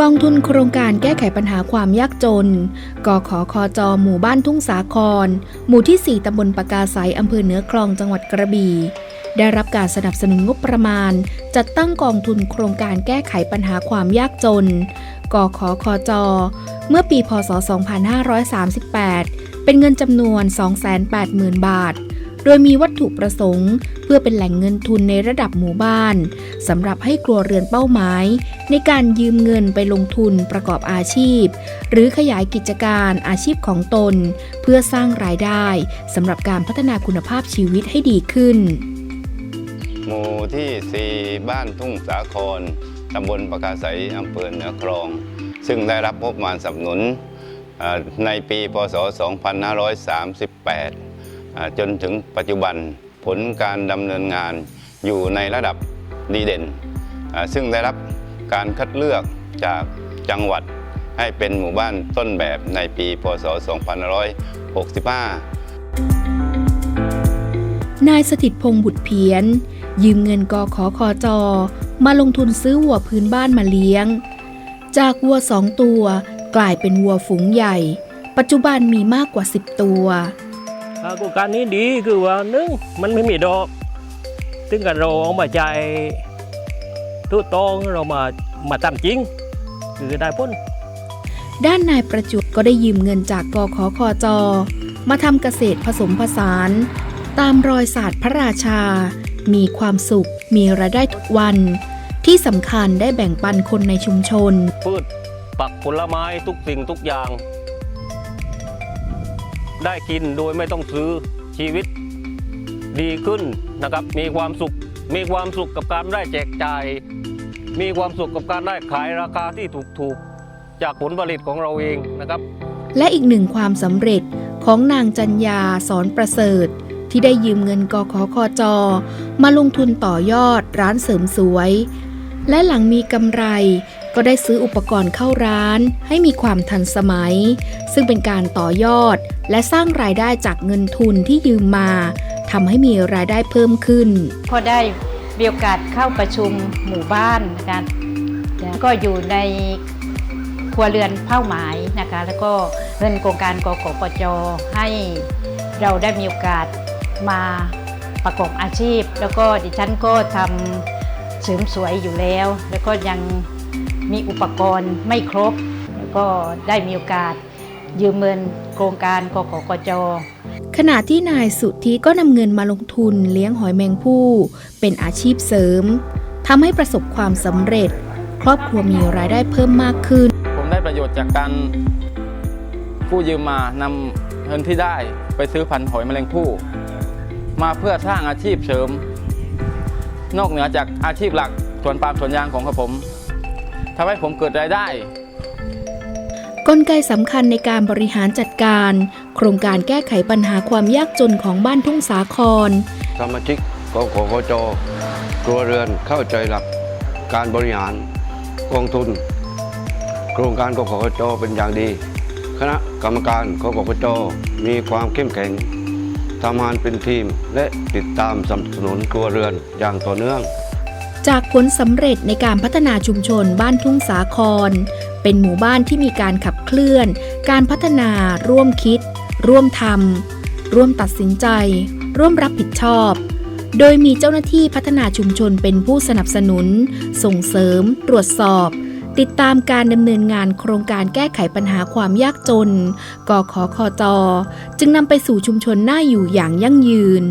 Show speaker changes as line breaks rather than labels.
กองทุนโครงการแก้ไขปัญหาความยากจน กขคจ หมู่บ้านทุ่งสาคร หมู่ที่ 4ตำบลปากาไสอำเภอเหนือคลองจังหวัดกระบี่ได้รับการสนับสนุนงบประมาณ จัดตั้งกองทุนโครงการแก้ไขปัญหาความยากจน กขคจ เมื่อปีพศ 2538 เป็นเงินจำนวน 280,000 บาท โดยมีวัตถุประสงค์ เพื่อเป็นแหล่งเงินทุนในระดับหมู่บ้านสำหรับให้ครัวเรือนเป้าหมาย ในการยืมเงินไปลงทุนประกอบอาชีพ หรือขยายกิจการอาชีพของตน เพื่อสร้างรายได้สำหรับการพัฒนาคุณภาพชีวิตให้ดีขึ้น
หมู่ที่ 4 บ้านทุ่งสาครตำบลปากาไสอำเภอเหนือคลอง ซึ่งได้รับงบประมาณสนับสนุนในปี พศ 2538 จนถึงปัจจุบัน ผลการดำเนินงานอยู่ในระดับดีเด่น ซึ่งได้รับการคัดเลือกจากจังหวัดให้เป็นหมู่บ้านต้นแบบในปีพศ 2565
นายสถิตพงษ์บุตรเพียน ยืมเงินกอขอคอจอ มาลงทุนซื้อวัวพื้นบ้านมาเลี้ยง จากวัวสองตัวกลายเป็นวัวฝูงใหญ่ ปัจจุบันมีมากกว่า 10 ตัว
อ่าโครงการนี้ดีคือว่าหนึ่งมันไม่มีดอกถึงกับเราเอามาจ่ายทุกตองเรามามาทำจริง คือได้พ้น
ด้านนายประจวบก็ได้ยืมเงินจากกขคจ มาทำเกษตรผสมผสาน ตามรอยศาสตร์พระราชา มีความสุข มีรายได้ทุกวัน ที่สำคัญได้แบ่งปันคนในชุมชน
พืชปักผลไม้ทุกสิ่งทุกอย่าง ได้กินโดยไม่ต้องซื้อชีวิตดีขึ้นนะครับ มีความสุข มีความสุขกับการได้แจกจ่าย มีความสุขกับการได้ขายราคาที่ถูกๆ จากผลผลิตของเราเองนะครับ
และอีกหนึ่งความสำเร็จของนางจัญญาสอนประเสริฐ ที่ได้ยืมเงินกขคจ มาลงทุนต่อยอดร้านเสริมสวย และหลังมีกำไร ก็ได้ซื้ออุปกรณ์เข้าร้าน ให้มีความทันสมัย ซึ่งเป็นการต่อยอด และสร้างรายได้จากเงินทุนที่ยืมมาทำให้มีรายได้เพิ่มขึ้น
พอได้มีโอกาสเข้าประชุมหมู่บ้านนะคะก็อยู่ในครัวเรือนเป้าหมายนะคะแล้วก็เงินโครงการกกปจให้เราได้มีโอกาสมาประกอบอาชีพ แล้วก็ดิฉันก็ทำเสริมสวยอยู่แล้ว แล้วก็ยัง มีอุปกรณ์ไม่ครบ แล้วก็ได้มีโอกาสยืมเงินโครงการกกปจ
ขณะที่นายสุทธิก็นำเงินมาลงทุนเลี้ยงหอยแมงผู้ เป็นอาชีพเสริมทำให้ประสบความสำเร็จ ครอบครัวมีรายได้เพิ่มมากขึ้น
ผมได้ประโยชน์จากการกู้ยืมมานำเงินที่ได้ไปซื้อพันธุ์หอยแมลงภู่มาเพื่อสร้างอาชีพเสริม นอกเหนือจากอาชีพหลักสวนปาล์มสวนยางของผม ทำให้ผมเกิดรายได้
กลไกสำคัญในการบริหารจัดการ โครงการแก้ไขปัญหาความยากจนของบ้านทุ่งสาคร
สมาชิกกขคจครัวเรือนเข้าใจหลักการบริหารกองทุน โครงการกขคจเป็นอย่างดี คณะกรรมการกขคจมีความเข้มแข็งทำงานเป็นทีมและติดตามสนับสนุนครัวเรือนอย่างต่อเนื่อง
จากผลสำเร็จในการพัฒนาชุมชนบ้านทุ่งสาคร เป็นหมู่บ้านที่มีการขับเคลื่อน การพัฒนา ร่วมคิด ร่วมทำร่วมตัดสินใจ ร่วมรับผิดชอบ โดยมีเจ้าหน้าที่พัฒนาชุมชนเป็นผู้สนับสนุน ส่งเสริม ตรวจสอบ ติดตามการดำเนินงานโครงการแก้ไขปัญหาความยากจนกขคจ จึงนำไปสู่ชุมชนน่าอยู่อย่างยั่งยืน